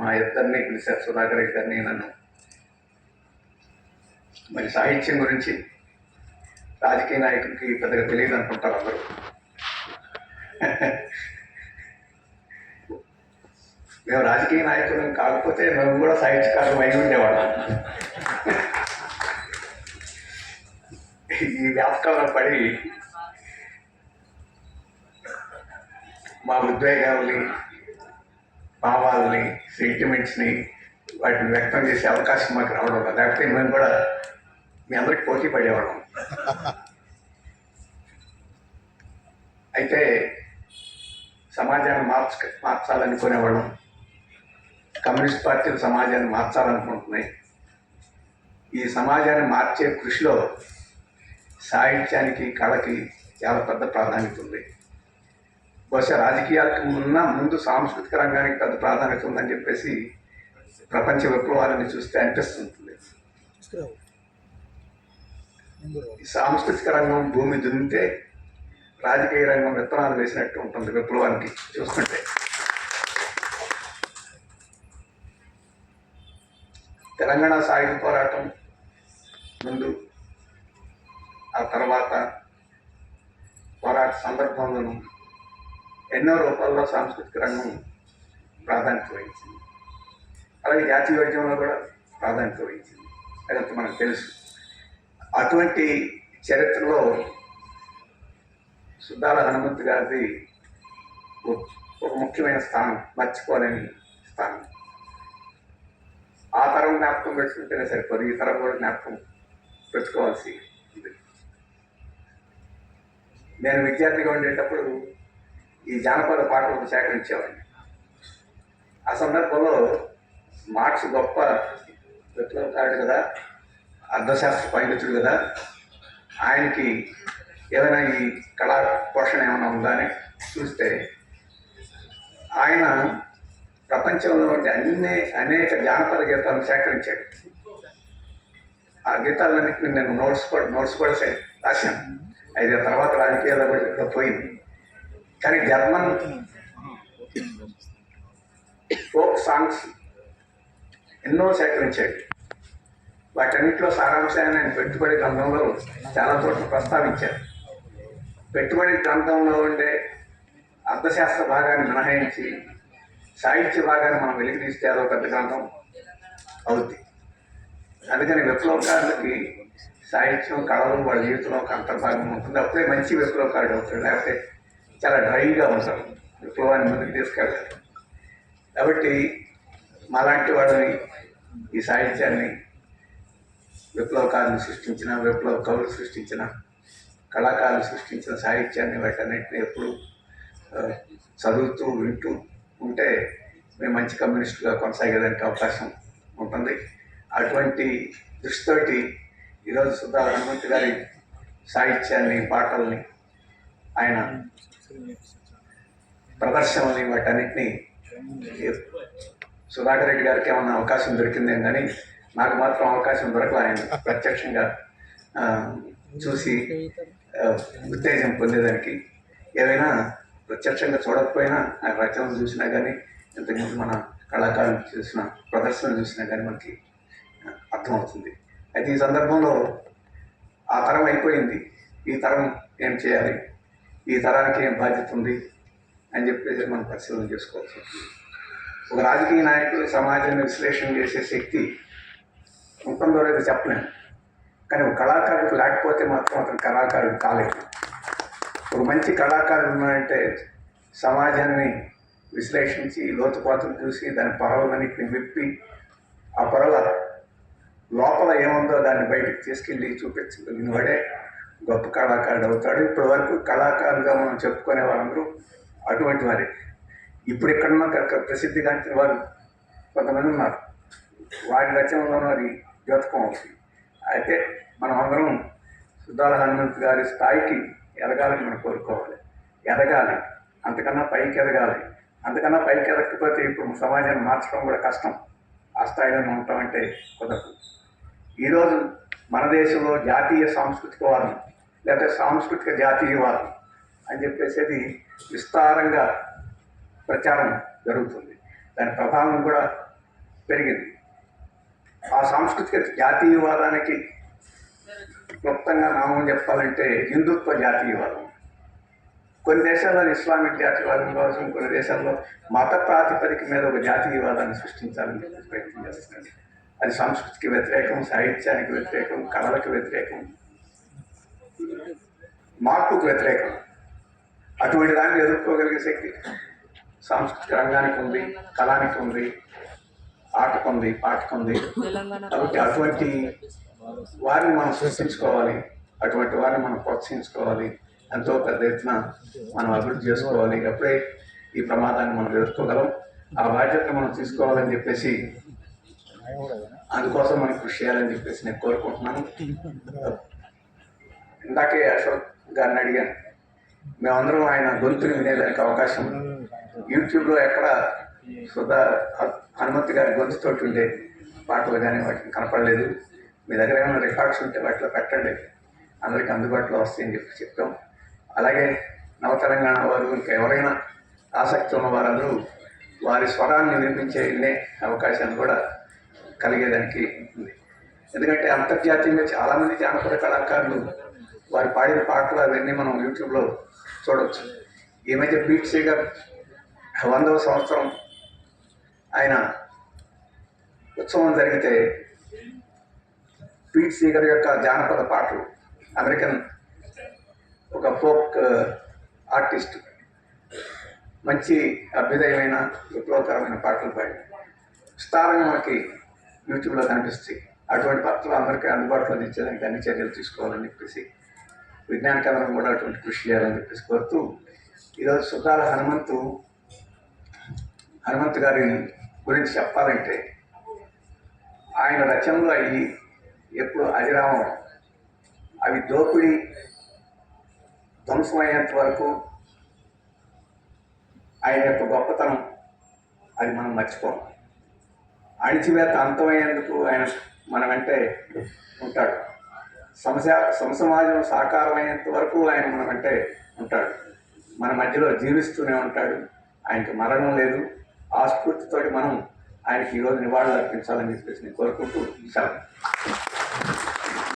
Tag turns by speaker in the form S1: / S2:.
S1: మా ఇద్దరిని పిలిచారు సుధాకర్ ఇద్దరిని నన్ను. మరి సాహిత్యం గురించి రాజకీయ నాయకుడికి పెద్దగా తెలియదు అనుకుంటారు అందరూ. మేము రాజకీయ నాయకులు కాకపోతే మేము కూడా సాహిత్యకారులు అయి ఉండేవాళ్ళం. ఈ వ్యాపకంలో పడి మా ఉద్వేగాల్ని భావాలని సెంటిమెంట్స్ని వాటిని వ్యక్తం చేసే అవకాశం మాకు రావడం లేదు లేకపోతే మేము కూడా మీ అందరికి పోటీ పడేవాళ్ళం. అయితే సమాజాన్ని మార్చ మార్చాలనుకునేవాళ్ళం. కమ్యూనిస్ట్ పార్టీలు సమాజాన్ని మార్చాలనుకుంటున్నాయి. ఈ సమాజాన్ని మార్చే కృషిలో సాహిత్యానికి కళకి చాలా పెద్ద ప్రాధాన్యత ఉంది. బహుశా రాజకీయాలకు ఉన్న ముందు సాంస్కృతిక రంగానికి పెద్ద ప్రాధాన్యత ఉందని చెప్పేసి ప్రపంచ విప్లవాలని చూస్తే అనిపిస్తుంది. సాంస్కృతిక రంగం భూమి దున్నితే రాజకీయ రంగం విత్తనాలు వేసినట్టు ఉంటుంది విప్లవానికి చూస్తుంటే. తెలంగాణ సాయుధ పోరాటం ముందు ఆ తర్వాత పోరాట సందర్భంలోనూ ఎన్నో రూపాల్లో సాంస్కృతిక రంగం ప్రాధాన్యత వహించింది. అలాగే జాతీయ వైద్యంలో కూడా ప్రాధాన్యత వహించింది. అదంతా మనకు తెలుసు. అటువంటి చరిత్రలో సుద్దాల హనుమంత్ గారిది ఒక- ఒక ముఖ్యమైన స్థానం మర్చిపోలేని స్థానం. ఆ తరం జ్ఞాపకం పెట్టుకుంటేనే సరిపోదు ఈ తరం కూడా జ్ఞాపకం పెట్టుకోవాల్సి ఉంది. నేను విద్యార్థిగా ఉండేటప్పుడు ఈ జానపద పాటలను సేకరించేవాడిని. ఆ సందర్భంలో మార్క్స్ గొప్ప విప్లవకారుడు కదా అర్థశాస్త్ర పండితుడు కదా ఆయనకి ఏదైనా ఈ కళా పోషణ ఏమైనా ఉందా అని చూస్తే ఆయన ప్రపంచంలో ఉండే అన్ని అనేక జానపద గీతాలను సేకరించాడు. ఆ గీతాలన్నింటినీ నేను నోట్స్ కూడా నోట్స్ కూడా రాశాను. అయితే తర్వాత రాజకీయాల్లో కూడా పోయింది. కానీ జర్మన్ ఫోక్ సాంగ్స్ ఎన్నో సేకరించాడు వాటన్నిటిలో సారాంశాన్ని ఆయన పెట్టుబడి గ్రంథంలో చాలా చోట్ల ప్రస్తావించారు. పెట్టుబడి గ్రంథంలో ఉండే అర్థశాస్త్ర భాగాన్ని మినహాయించి సాహిత్య భాగాన్ని మనం వెలికి తీస్తే అదో పెద్ద గ్రంథం అవుద్ది. అందుకని విప్లవకారులకి సాహిత్యం కళలు వాళ్ళ జీవితంలో ఒక అంతర్భాగం ఉంటుంది. అప్పుడే మంచి విప్లవకారుడు అవుతాడు. లేకపోతే చాలా డ్రైగా ఉంటాం విప్లవాన్ని ముందుకు తీసుకెళ్ళాలి కాబట్టి మాలాంటి వాళ్ళని ఈ సాహిత్యాన్ని విప్లవకారులు సృష్టించిన విప్లవ కవులు సృష్టించిన కళాకారులు సృష్టించిన సాహిత్యాన్ని వాటన్నిటిని ఎప్పుడు చదువుతూ వింటూ ఉంటే మేము మంచి కమ్యూనిస్టుగా కొనసాగేదానికి అవకాశం ఉంటుంది. అటువంటి దృష్టితోటి ఈరోజు సుధా హనుమంత్ గారి సాహిత్యాన్ని పాటల్ని ఆయన ప్రదర్శనల్ని వాటన్నిటిని సుధాకర్ రెడ్డి గారికి ఏమన్నా అవకాశం దొరికిందేం కానీ నాకు మాత్రం అవకాశం దొరకలే ఆయన ప్రత్యక్షంగా చూసి ఉత్తేజం పొందేదానికి. ఏదైనా ప్రత్యక్షంగా చూడకపోయినా ఆ రచనలు చూసినా కానీ ఇంతకుముందు మన కళాకారులు చూసిన ప్రదర్శన చూసినా కానీ మనకి అర్థమవుతుంది. అయితే ఈ సందర్భంలో ఆ తరం అయిపోయింది. ఈ తరం ఏం చేయాలి? ఈ తరానికి ఏం బాధ్యత ఉంది అని చెప్పేసి మనం పరిశీలన చేసుకోవచ్చు. ఒక రాజకీయ నాయకుడు సమాజాన్ని విశ్లేషణ చేసే శక్తి ఉంటుందో లేదో చెప్పలేము. కానీ ఒక కళాకారుడికి లేకపోతే మాత్రం అతను కళాకారుడు కాలేదు. ఒక మంచి కళాకారుడు ఉన్నాడంటే సమాజాన్ని విశ్లేషించి లోతుపాతులు చూసి దాని పొరలన్నింటిని విప్పి ఆ పొరల లోపల ఏముందో దాన్ని బయటకు తీసుకెళ్ళి చూపించగలిగిన వాడే గొప్ప కళాకారుడు అవుతాడు. ఇప్పటి వరకు కళాకారులుగా మనం చెప్పుకునే వాళ్ళందరూ అటువంటి వారే. ఇప్పుడు ఎక్కడున్నా కనుక ప్రసిద్ధిగాంచిన వారు కొంతమంది ఉన్నారు. వారి రచనలోనూ అది జ్యోతకం అవుతుంది. అయితే మనం అందరం సుద్దాల హనుమంత్ గారి స్థాయికి ఎదగాలని మనం కోరుకోవాలి. ఎదగాలి. అంతకన్నా పైకి ఎదగాలి. అంతకన్నా పైకి ఎదగకపోతే ఇప్పుడు సమాజాన్ని మార్చడం కూడా కష్టం. ఆ స్థాయిలోనే ఉంటామంటే కుదరదు. ఈరోజు మన దేశంలో జాతీయ సాంస్కృతిక సాంస్కృతికవాదం లేకపోతే సాంస్కృతిక జాతీయవాదం అని చెప్పేసి అది విస్తారంగా ప్రచారం జరుగుతుంది. దాని ప్రభావం కూడా పెరిగింది. ఆ సాంస్కృతిక జాతీయవాదానికి క్లుప్తంగా నామం చెప్పాలంటే హిందుత్వ జాతీయవాదం కొన్ని దేశాల్లో ఇస్లామిక్ జాతీయవాదం కోసం కొన్ని దేశాల్లో మత ప్రాతిపదిక మీద ఒక జాతీయవాదాన్ని సృష్టించాలని ప్రయత్నం చేస్తుంది అది సంస్కృతికి వ్యతిరేకం సాహిత్యానికి వ్యతిరేకం కళలకు వ్యతిరేకం మార్పుకు వ్యతిరేకం. అటువంటి దాన్ని ఎదుర్కోగలిగే శక్తి సాంస్కృతిక రంగానికి ఉంది కళానికి ఉంది ఆటకు ఉంది పాటకు ఉంది. కాబట్టి అటువంటి వారిని మనం సృష్టించుకోవాలి అటువంటి వారిని మనం ప్రోత్సహించుకోవాలి. ఎంతో పెద్ద ఎత్తున మనం అభివృద్ధి చేసుకోవాలి. అప్పుడే ఈ ప్రమాదాన్ని మనం ఎదుర్కోగలం. ఆ బాధ్యతను మనం తీసుకోవాలని చెప్పేసి అందుకోసం మనం కృషి చేయాలని చెప్పేసి నేను కోరుకుంటున్నాను. ఇందాకే అశోక్ గారిని అడిగాను. మేమందరం ఆయన గొంతుని వినేదానికి అవకాశం యూట్యూబ్లో ఎక్కడ సుధా హనుమంత్ గారి గొంతుతోటి ఉండే పాటలు కానీ వాటిని కనపడలేదు. మీ దగ్గర ఏమైనా రికార్డ్స్ ఉంటే వాటిలో పెట్టండి. అందరికీ అందుబాటులో వస్తాయని చెప్పి చెప్తాం అలాగే నవ తెలంగాణ వారు ఇంకా ఎవరైనా ఆసక్తి ఉన్న వారందరూ వారి స్వరాన్ని వినిపించే వినే అవకాశాన్ని కూడా కలిగేదానికి ఉంది. ఎందుకంటే అంతర్జాతీయంగా చాలామంది జానపద కళాకారులు వారి పాడిన పాటలు అవన్నీ మనం యూట్యూబ్లో చూడవచ్చు ఈ మధ్య బీట్ సింగర్ వందవ సంవత్సరం ఆయన ఉత్సవం జరిగితే పీట్ సీగర్ యొక్క జానపద పాటలు అమెరికన్ ఒక ఫోక్ ఆర్టిస్ట్ మంచి అభ్యుదయమైన విప్లవకరమైన పాటలు పాడి. విస్తారంగా మనకి యూట్యూబ్లో కనిపిస్తాయి. అటువంటి పాటలు అందరికీ అందుబాటులో తెచ్చేదానికి అన్ని చర్యలు తీసుకోవాలని చెప్పేసి విజ్ఞాన కేంద్రం కూడా అటువంటి కృషి చేయాలని చెప్పేసి కోరుతూ ఈరోజు సుధాల హనుమంతు హనుమంతు గారి గురించి చెప్పాలంటే ఆయన రచనలు అవి ఎప్పుడు అజరామం అవి దోపిడీ ధ్వంసమయ్యేంత వరకు ఆయన యొక్క గొప్పతనం అది మనం మర్చిపోం. అణిచివేత అంతమయ్యేందుకు ఆయన మన వెంటే ఉంటాడు. సమస సమసమాజం సాకారమైనంత వరకు ఆయన మన వెంటే ఉంటాడు. మన మధ్యలో జీవిస్తూనే ఉంటాడు. ఆయనకి మరణం లేదు. ఆ స్ఫూర్తితోటి మనం ఆయనకి ఈరోజు నివాళులు అర్పించాలని చెప్పేసి నేను కోరుకుంటూ సెలవు.